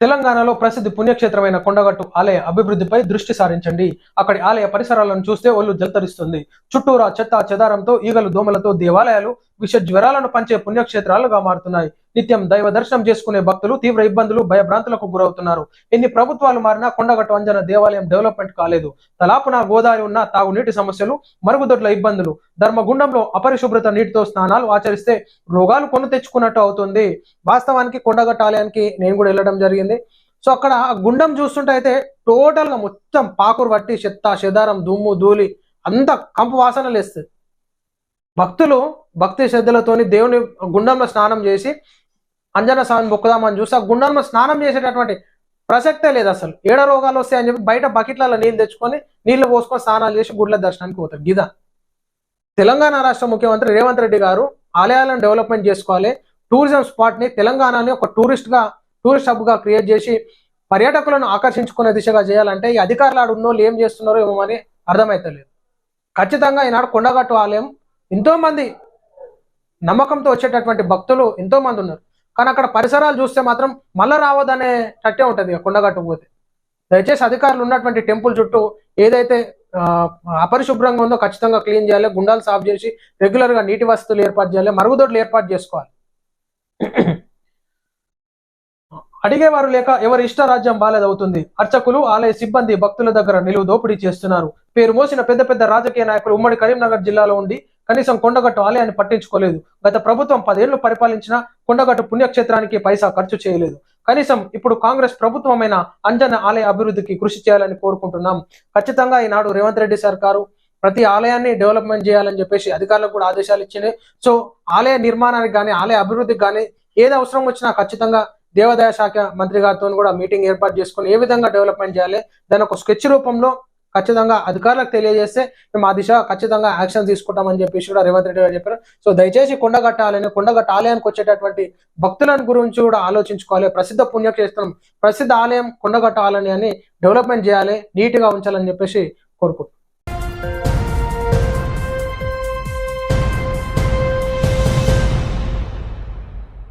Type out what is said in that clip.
తెలంగాణలో ప్రసిద్ధి పుణ్యక్షేత్రమైన కొండగట్టు ఆలయ అభివృద్ధిపై దృష్టి సారించండి. అక్కడి ఆలయ పరిసరాలను చూస్తే ఒళ్ళు జలతరిస్తుంది. చుట్టూరా చెత్త చెదారంతో ఈగలు దోమలతో దేవాలయాలు విష జ్వరాలను పంచే పుణ్యక్షేత్రాలుగా మారుతున్నాయి. నిత్యం దైవ దర్శనం చేసుకునే భక్తులు తీవ్ర ఇబ్బందులు భయభ్రాంతులకు గురవుతున్నారు. ఎన్ని ప్రభుత్వాలు మారినా కొండగట్టు అంజన దేవాలయం డెవలప్మెంట్ కాలేదు. తలాపున గోదావరి ఉన్న తాగునీటి సమస్యలు మరుగుదొడ్ల ఇబ్బందులు ధర్మగుండంలో అపరిశుభ్రత నీటితో స్నానాలు ఆచరిస్తే రోగాలు కొని తెచ్చుకున్నట్టు అవుతుంది. వాస్తవానికి కొండగట్టు ఆలయానికి నేను కూడా వెళ్ళడం జరిగింది. సో అక్కడ ఆ గుండం చూస్తుంటే అయితే టోటల్గా మొత్తం పాకురు పట్టి చెత్త చెదారం దుమ్ము ధూళి అంత కంపు వాసన వేస్తుంది భక్తులు భక్తి శ్రద్ధలతోని దేవుని గుండంలో స్నానం చేసి అంజన స్వామిని మొక్కుదామని చూస్తే ఆ గుండంలో స్నానం చేసేటటువంటి ప్రసక్తే లేదు అసలు. ఏడ రోగాలు వస్తాయని చెప్పి బయట బకెట్లలో నీళ్ళు తెచ్చుకొని నీళ్ళు పోసుకొని స్నానాలు చేసి గుడ్ల దర్శనానికి పోతారు. గిద తెలంగాణ రాష్ట్ర ముఖ్యమంత్రి రేవంత్ రెడ్డి గారు ఆలయాలను డెవలప్మెంట్ చేసుకోవాలి. టూరిజం స్పాట్ని తెలంగాణని ఒక టూరిస్ట్గా టూరిస్ట్ హబ్గా క్రియేట్ చేసి పర్యాటకులను ఆకర్షించుకునే దిశగా చేయాలంటే ఈ అధికారులు ఆడు ఉన్నోళ్ళు ఏం చేస్తున్నారో ఏమో అని అర్థమైతలేదు. ఖచ్చితంగా ఈనాడు కొండగట్టు ఆలయం ఎంతోమంది నమ్మకంతో వచ్చేటటువంటి భక్తులు ఎంతో మంది ఉన్నారు. కానీ అక్కడ పరిసరాలు చూస్తే మాత్రం మళ్ళా రావద్దనే టట్టే ఉంటుంది కొండగట్టు పోతే. దయచేసి అధికారులు ఉన్నటువంటి టెంపుల్ చుట్టూ ఏదైతే అపరిశుభ్రంగా ఉందో ఖచ్చితంగా క్లీన్ చేయాలి గుండాలు సాఫ్ చేసి రెగ్యులర్గా నీటి వసతులు ఏర్పాటు చేయాలి మరుగుదొడ్లు ఏర్పాటు చేసుకోవాలి. అడిగేవారు లేక ఎవరి ఇష్ట రాజ్యం బాలేదవుతుంది అర్చకులు ఆలయ సిబ్బంది భక్తుల దగ్గర నిలువు దోపిడీ చేస్తున్నారు. పేరు మోసిన పెద్ద పెద్ద రాజకీయ నాయకులు ఉమ్మడి కరీంనగర్ జిల్లాలో ఉండి కనీసం కొండగట్టు ఆలయాన్ని పట్టించుకోలేదు. గత ప్రభుత్వం పదేళ్ళు పరిపాలించిన కొండగట్టు పుణ్యక్షేత్రానికి పైసా ఖర్చు చేయలేదు. కనీసం ఇప్పుడు కాంగ్రెస్ ప్రభుత్వమైన అంజన ఆలయ అభివృద్ధికి కృషి చేయాలని కోరుకుంటున్నాం. ఖచ్చితంగా ఈనాడు రేవంత్ రెడ్డి సర్కారు ప్రతి ఆలయాన్ని డెవలప్మెంట్ చేయాలని చెప్పేసి అధికారులకు కూడా ఆదేశాలు ఇచ్చినాయి సో ఆలయ నిర్మాణానికి కానీ ఆలయ అభివృద్ధికి కానీ ఏది అవసరం వచ్చినా ఖచ్చితంగా దేవాదాయ శాఖ మంత్రి గారితో కూడా మీటింగ్ ఏర్పాటు చేసుకొని ఏ విధంగా డెవలప్మెంట్ చేయాలి దాని ఒక స్కెచ్ రూపంలో ఖచ్చితంగా అధికారులకు తెలియజేస్తే మేము ఆ దిశ ఖచ్చితంగా యాక్షన్ తీసుకుంటామని చెప్పేసి కూడా రేవంత్ రెడ్డి గారు చెప్పారు. సో దయచేసి కొండగట్టాలని కొండగట్ట ఆలయానికి వచ్చేటటువంటి భక్తులను గురించి కూడా ఆలోచించుకోవాలి. ప్రసిద్ధ పుణ్యక్షేత్రం ప్రసిద్ధ ఆలయం కొండగట్ట ఆలయాన్ని డెవలప్మెంట్ చేయాలి నీట్గా ఉంచాలని చెప్పేసి కోరుకుంటున్నాం.